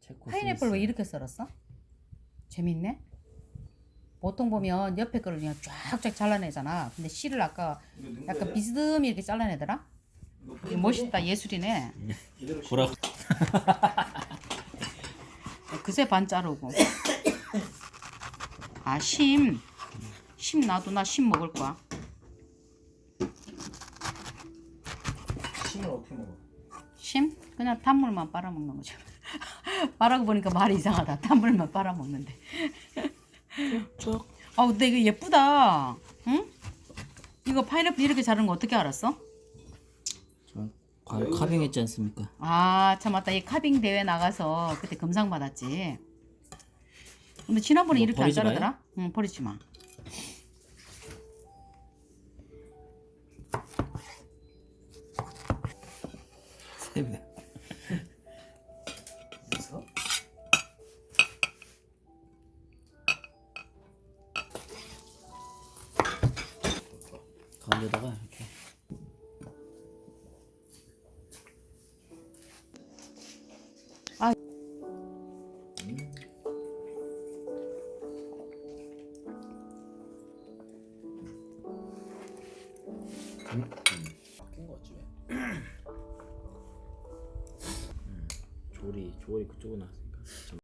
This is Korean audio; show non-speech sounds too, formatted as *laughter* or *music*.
체코 파인애플 왜. 이렇게 썰었어? 재밌네. 보통 보면 옆에 거를 그냥 쫙쫙 잘라내잖아. 근데 씨를 아까 약간 비스듬히 이렇게 잘라내더라. 이게 멋있다 예술이네. 구라. 그새 반 자르고. 아 심. 심 놔도 나 심 먹을 거야. 심을 어떻게 먹어? 심? 그냥 탄물만 빨아먹는 거죠. *laughs* 말하고 보니까 말이 이상하다. 탄물만 빨아먹는데. 쭉. 아 근데 이거 예쁘다. 응? 이거 파인애플 이렇게 자르는 거 어떻게 알았어? 저 과- 카빙했지 않습니까? 아, 참 맞다. 이 카빙 대회 나가서 그때 금상 받았지. 근데 지난번에 이거 이렇게 안 버리지 마요? 자르더라? 응, 버리지 마. 세배. 가운데다가 이렇게. 바뀐 거 같지 왜? 조리 조리 그쪽으로 나왔어.